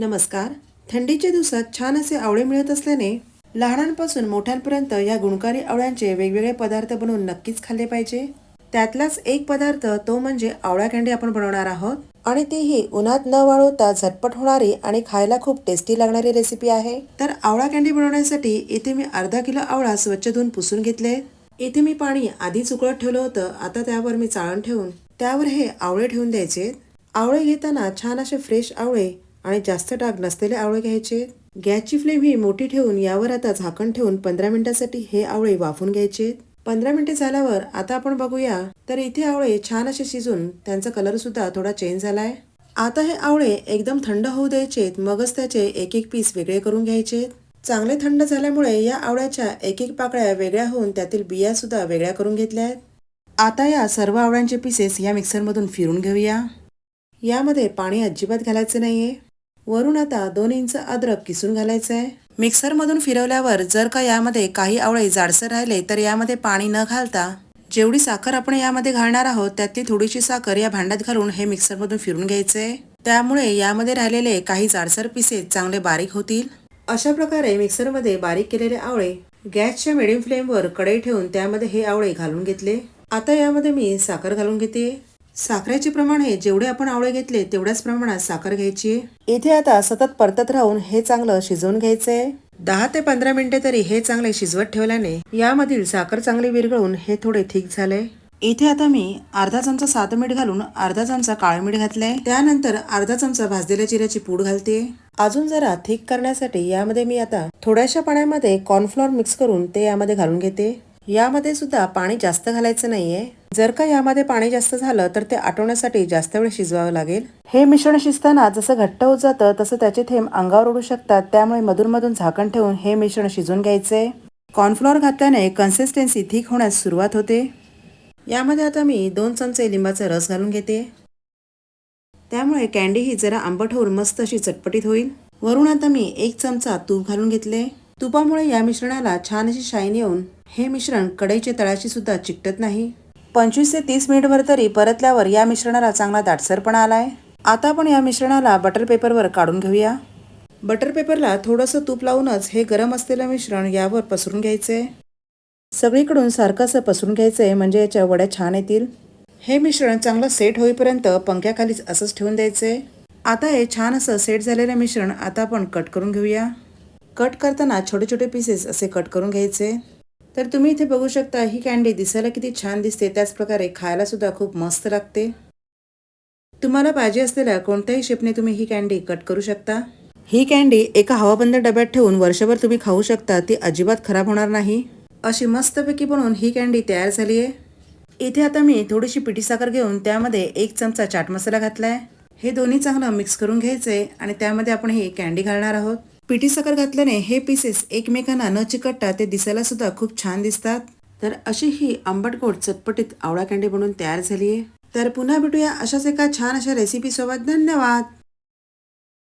नमस्कार. थंडीच्या दिवसात छान असे आवळे मिळत असल्याने लहानांपासून मोठ्यांपर्यंत या गुणकारी आवळ्यांचे वेगवेगळे पदार्थ बनवून नक्कीच खाल्ले पाहिजे. त्यातलाच एक पदार्थ तो म्हणजे आवळा कँडी आपण बनवणार आहोत. आणि तीही उन्हात न वाळवता झटपट होणारी आणि खायला खूप टेस्टी लागणारी रेसिपी आहे. तर आवळा कँडी बनवण्यासाठी इथे मी अर्धा किलो आवळा स्वच्छ धुवून पुसून घेतले. इथे मी पाणी आधीच उकळत ठेवलं होतं. आता त्यावर मी चाळण ठेवून त्यावर हे आवळे ठेवून द्यायचे. आवळे घेताना छान असे फ्रेश आवळे आणि जास्त डाग नसलेले आवळे घ्यायचे. गॅसची फ्लेम ही मोठी ठेवून यावर आता झाकण ठेवून पंधरा मिनिटांसाठी हे आवळे वाफून घ्यायचे. पंधरा मिनिटे झाल्यावर आता आपण बघूया तर इथे आवळे छान असे शिजून त्यांचा कलर सुद्धा थोडा चेंज झालाय. आता हे आवळे एकदम थंड होऊ द्यायचेत मगच त्याचे एक एक पीस वेगळे करून घ्यायचे. चांगले थंड झाल्यामुळे या आवळ्याच्या एक एक पाकळ्या वेगळ्या होऊन त्यातील बिया सुद्धा वेगळ्या करून घेतल्या आहेत आता या सर्व आवळ्यांचे पीसेस या मिक्सरमधून फिरून घेऊया. यामध्ये पाणी अजिबात घालायचं नाहीये. वरून आता दोन इंच अद्रक किसून घालायचं आहे मिक्सरमधून फिरवल्यावर जर का यामध्ये काही आवळे जाडसर राहिले तर यामध्ये पाणी न घालता जेवढी साखर आपण यामध्ये घालणार आहोत त्यातली थोडीशी साखर या भांड्यात घालून हे मिक्सरमधून फिरून घ्यायचंय त्यामुळे यामध्ये राहिलेले काही जाडसर पिसेस चांगले बारीक होतील. अशा प्रकारे मिक्सरमध्ये बारीक केलेले आवळे गॅसच्या मिडियम फ्लेमवर कढई ठेवून त्यामध्ये हे आवळे घालून घेतले. आता यामध्ये मी साखर घालून घेते. साखरेचे प्रमाण हे जेवढे आपण आवळे घेतले तेवढ्याच प्रमाणात साखर घ्यायची. इथे आता सतत परतत राहून हे चांगलं शिजवून घ्यायचंय. दहा ते पंधरा मिनिटे तरी हे चांगले शिजवत ठेवल्याने यामधील साखर चांगली विरघळून हे थोडे ठीक झाले इथे आता मी अर्धा चमचा साधं मीठ घालून अर्धा चमचा काळं मीठ घातलंय. त्यानंतर अर्धा चमचा भाजलेल्या जिऱ्याची पूड घालते. अजून जरा थिक करण्यासाठी यामध्ये मी आता थोड्याशा पाण्यामध्ये कॉर्नफ्लॉर मिक्स करून ते यामध्ये घालून घेते. यामध्ये सुद्धा पाणी जास्त घालायचं नाहीये. जर का यामध्ये पाणी जास्त झालं तर ते आटवण्यासाठी जास्त वेळ शिजवावं लागेल. हे मिश्रण शिजताना जसं घट्ट होत जातं तसं त्याचे थेंब अंगावर उडू शकतात. त्यामुळे मधूनमधून झाकण ठेवून हे मिश्रण शिजून घ्यायचे. कॉर्नफ्लॉर घातल्याने कन्सिस्टन्सी थिक होण्यास सुरुवात होते. यामध्ये आता मी दोन चमचे लिंबाचा रस घालून घेते. त्यामुळे कॅन्डी ही जरा आंबट होऊन मस्त अशी चटपटीत होईल. वरून आता मी एक चमचा तूप घालून घेतले. तुपामुळे या मिश्रणाला छान अशी शाईन येऊन हे मिश्रण कढईच्या तळाशी सुद्धा चिकटत नाही. पंचवीस ते तीस मिनिटभर तरी परतल्यावर या मिश्रणाला चांगला दाटसरपणा आला आहे आता आपण या मिश्रणाला बटर पेपरवर काढून घेऊया. बटर पेपरला थोडंसं तूप लावूनच हे गरम असलेलं मिश्रण यावर पसरून घ्यायचंय सगळीकडून सारखंसं पसरून घ्यायचं आहे म्हणजे याच्या वड्या छान येतील. हे मिश्रण चांगलं सेट होईपर्यंत पंख्याखालीच असंच ठेवून द्यायचंय आता हे छान असं सेट झालेलं मिश्रण आता आपण कट करून घेऊया. कट करताना छोटे छोटे पीसेस असे कट करून घ्यायचे. तर तुम्ही इथे बघू शकता ही कँडी दिसायला किती छान दिसते. त्याचप्रकारे खायलासुद्धा खूप मस्त लागते. तुम्हाला पाहिजे असलेल्या कोणत्याही शेपने तुम्ही ही कँडी कट करू शकता. ही कँडी एका हवाबंद डब्यात ठेवून वर्षभर तुम्ही खाऊ शकता ती अजिबात खराब होणार नाही. अशी मस्तपैकी बनवून ही कँडी तयार झाली आहे. इथे आता मी थोडीशी पिठी साखर घेऊन त्यामध्ये एक चमचा चाट मसाला घातला आहे हे दोन्ही चांगलं मिक्स करून घ्यायचंय आणि त्यामध्ये आपण ही कँडी घालणार आहोत. पिठी साखर घातल्याने हे पीसेस एकमेकांना न चिकटता ते दिसायला सुद्धा खूप छान दिसतात. तर अशी ही आंबट गोड चटपटीत आवळा कँडी बनवून तयार झाली आहे तर पुन्हा भेटूया अशाच एका छान अशा रेसिपी सोबत. धन्यवाद!